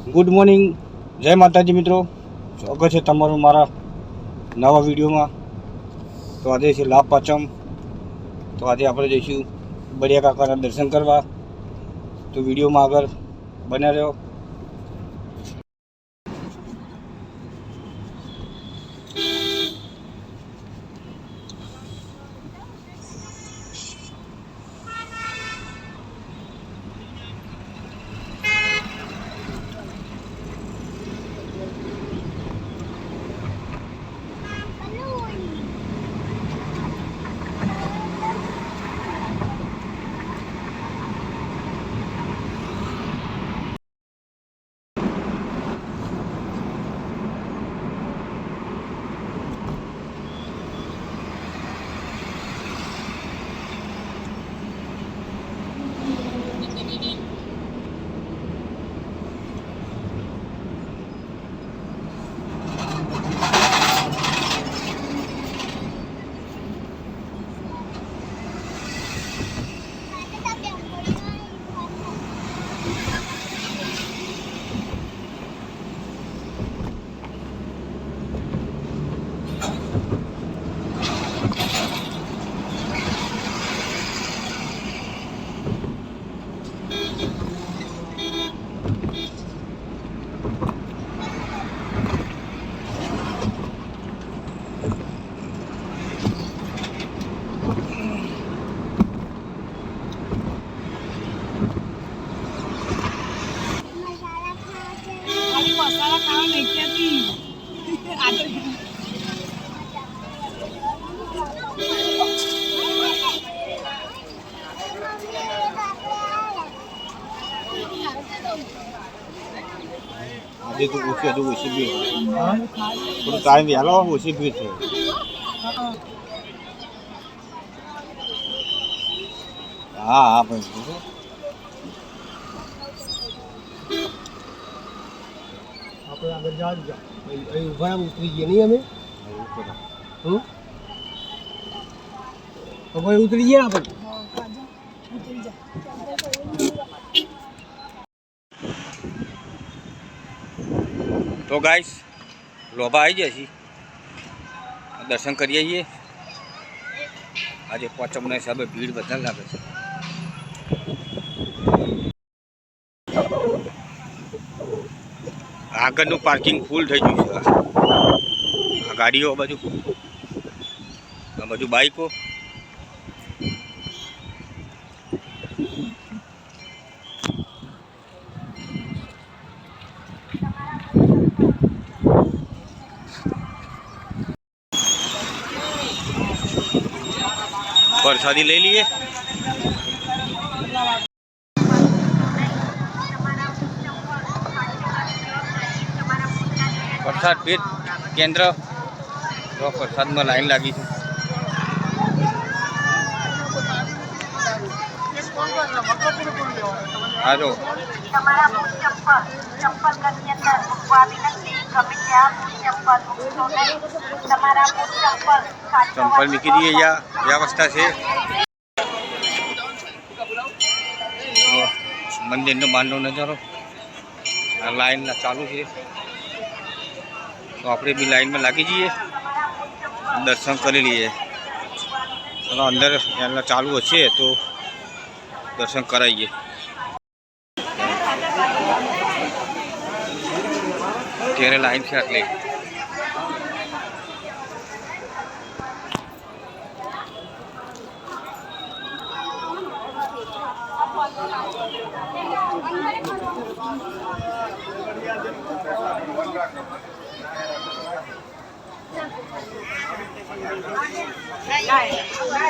Good morning જય માતાજી મિત્રો. સ્વાગત છે તમારું મારા નવા વિડીયોમાં. તો આજે છે લાભ પાંચમ તો આજે આપણે જઈશું બળિયા કાકાના દર્શન કરવા. તો વિડીયોમાં આગળ બન્યા રહ્યો. આજે તો ઓછી હજુ ઓછી ભીડ થોડું ટાઈમ વહેલો ઓછી ભીડ છે હા હા ભાઈ આપણે આગળ જવા જ. અહીં ઊભા ઉતરી ગયા નહીં અમે હમ ઉતરી ગયા આપણે તો ગાઈસ લોભા આવી જાય છે દર્શન કરીએ છીએ. આજે પોચમના હિસાબે ભીડ વધારે લાગે છે. આગળનું પાર્કિંગ ફૂલ થઈ ગયું છે. ગાડીઓ બાજુ. આ બાજુ બાઈકો પ્રસાદી લઈ લઈએ. પ્રસાદ પેટ કેન્દ્ર. તો પ્રસાદમાં લાઈન લાગી છે. હા જો. ગમે ત્યાં બૂટ મૂકશો નહીં તમારા ચંપલ મૂકી દઈએ યા વ્યવસ્થા છે. મંદિરનો બહારનો નજારો. આ લાઈન ચાલુ છે. તો આપણે બી લાઈનમાં લાગી જઈએ. દર્શન કરી લઈએ. અંદર ચાલુ હશે તો દર્શન કરાવીએ. નથી અને લાઈન છે આટલી Right.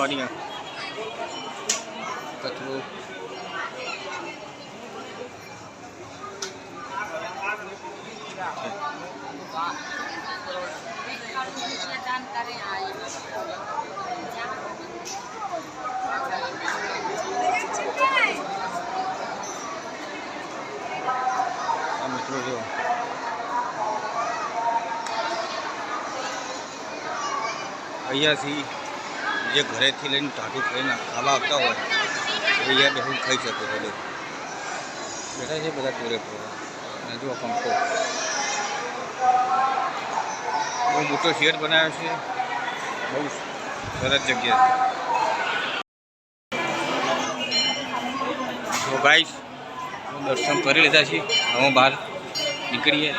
ફોડવાની કચરો મિત્રો જો. અહીંયાથી જે ઘરેથી લઈને ટાટું ખાઈને ખાવા આવતા હોય એ અહીંયા બેસીને ખાઈ શકે છે બેઠા છે બધા ટોરે અને જો પંખો બહુ મોટો શેડ બનાવ્યો છે. બહુ સરસ જગ્યા છે. તો ગાઈસ, દર્શન કરી લીધા છે. હવે બહાર નીકળીએ.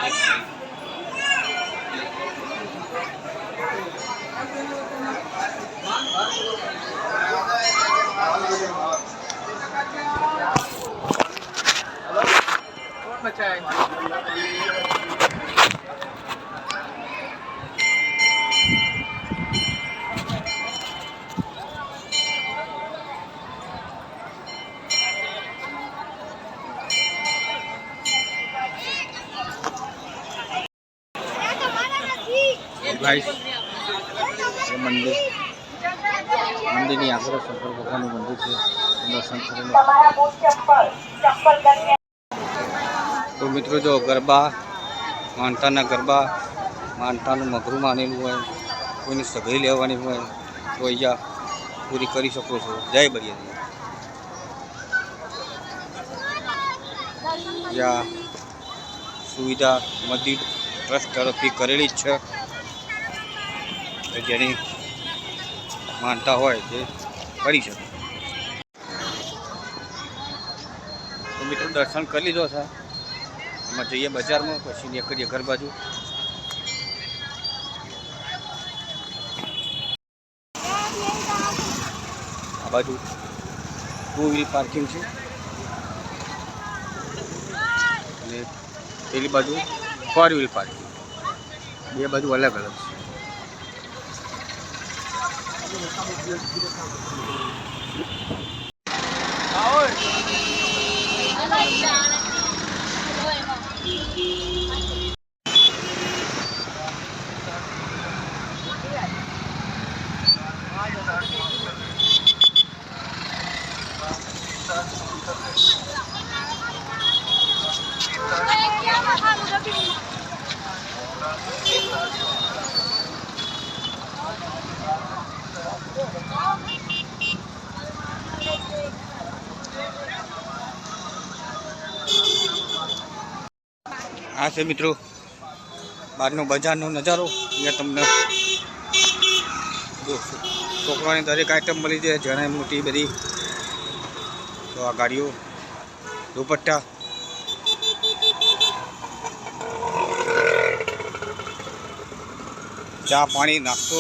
ગાઈસ એ મંદિર મંદિરની આગળ શંકર ભગવાનનું મંદિર છે દર્શન કરીને જો ગરબા, માનતાના ગરબા, માનતાનું મઘરું માનેલું હોય, કોઈની સગાઈ લેવાની હોય, તો અહીંયા પૂરી કરી શકો છો. જય બળિયા યા સુવિધા મંદિર ટ્રસ્ટ તરફથી કરેલી જ છે. જેની માનતા હોય તે કરી શકે. મિત્રો દર્શન કરી લીધો છે. એમાં જઈએ બજારમાં, પછી નીકળીએ ઘર બાજુ. આ બાજુ ટુ વ્હીલ પાર્કિંગ છે. અને પેલી બાજુ ફોર વ્હીલ પાર્કિંગ. બે બાજુ અલગ અલગ છે. આ છે મિત્રો બહારનો બજારનો નજારો. અહીંયા તમને છોકરાની દરેક આઈટમ મળી જાય જણાય મોટી, બધી. તો આ ગાડીઓ, દુપટ્ટા. ચા, પાણી, નાસ્તો.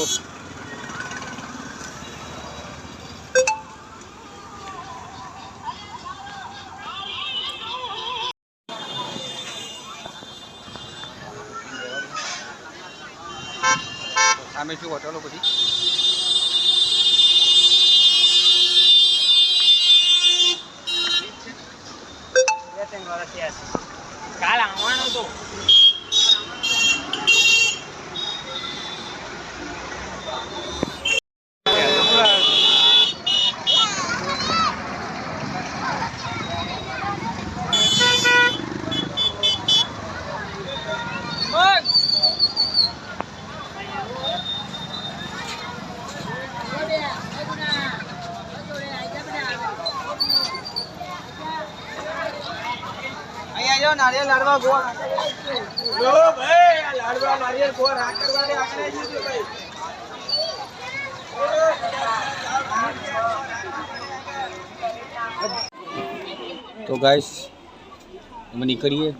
સામે શું હોટલો બધી કાલ આવવાનું તો. તો ગાઈસ અમે નીકળીએ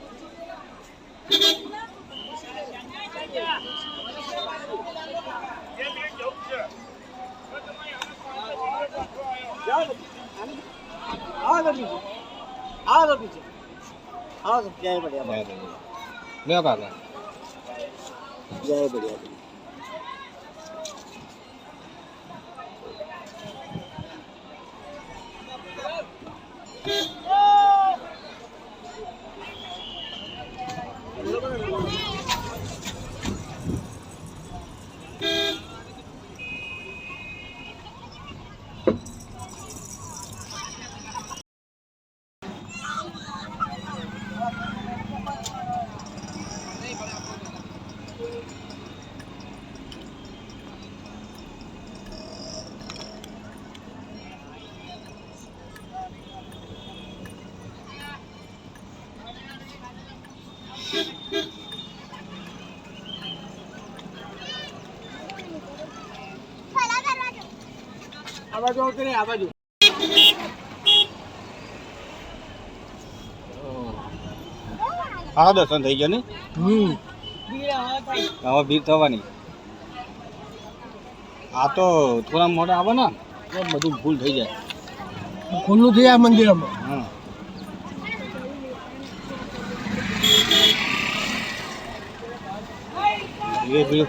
આવો તો પીછે આવો તો પીછે આવો તો જય બઢિયા લે કાકા જય બઢિયા આ બાજુ આવતો નહીં આ બાજુ હા દર્શન થઈ ગયા ને? હમ. હવે ભીડ થવાની. આ તો થોડા મોટા આવે ને બધું ભૂલ થઈ જાય. ખુલ્લું થઈ આ મંદિરમાં. હા. ધીરે ધીરે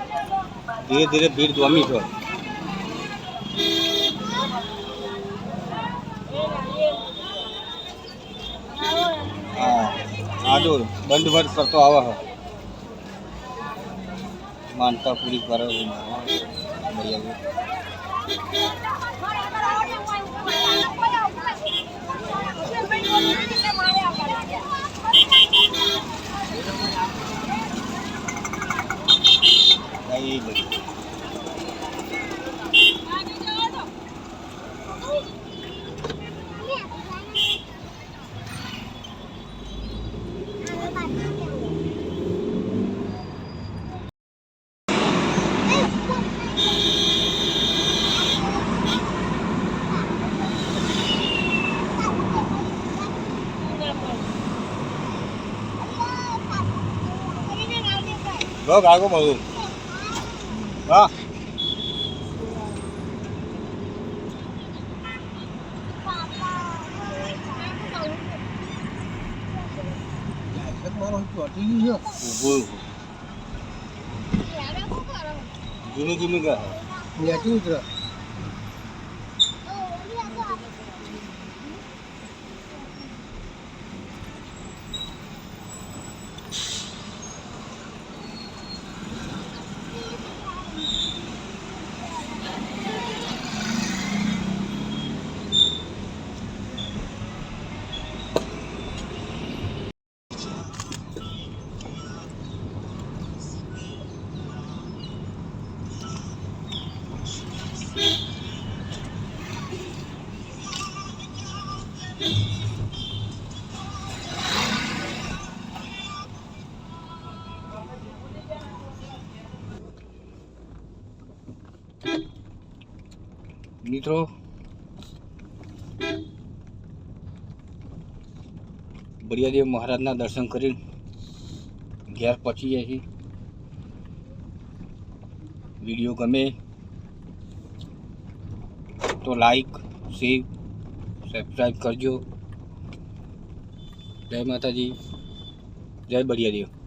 ધીરે ધીરે ભીડ જમી છે. હા. આ બંધ બંધ કરતો આવે છે. માનતા પૂરી કરે છે. બધું હા મારો ચોટી ગયું ઊભું જૂનું જૂનું ઘર છે નેટી ઉતરે મિત્રો બળિયાદેવ મહારાજના દર્શન કરી ઘેર પહોંચી જાય વીડિયો ગમે તો લાઈક શેર સબસ્ક્રાઈબ કરજો. જય માતાજી. જય બળિયાદેવ.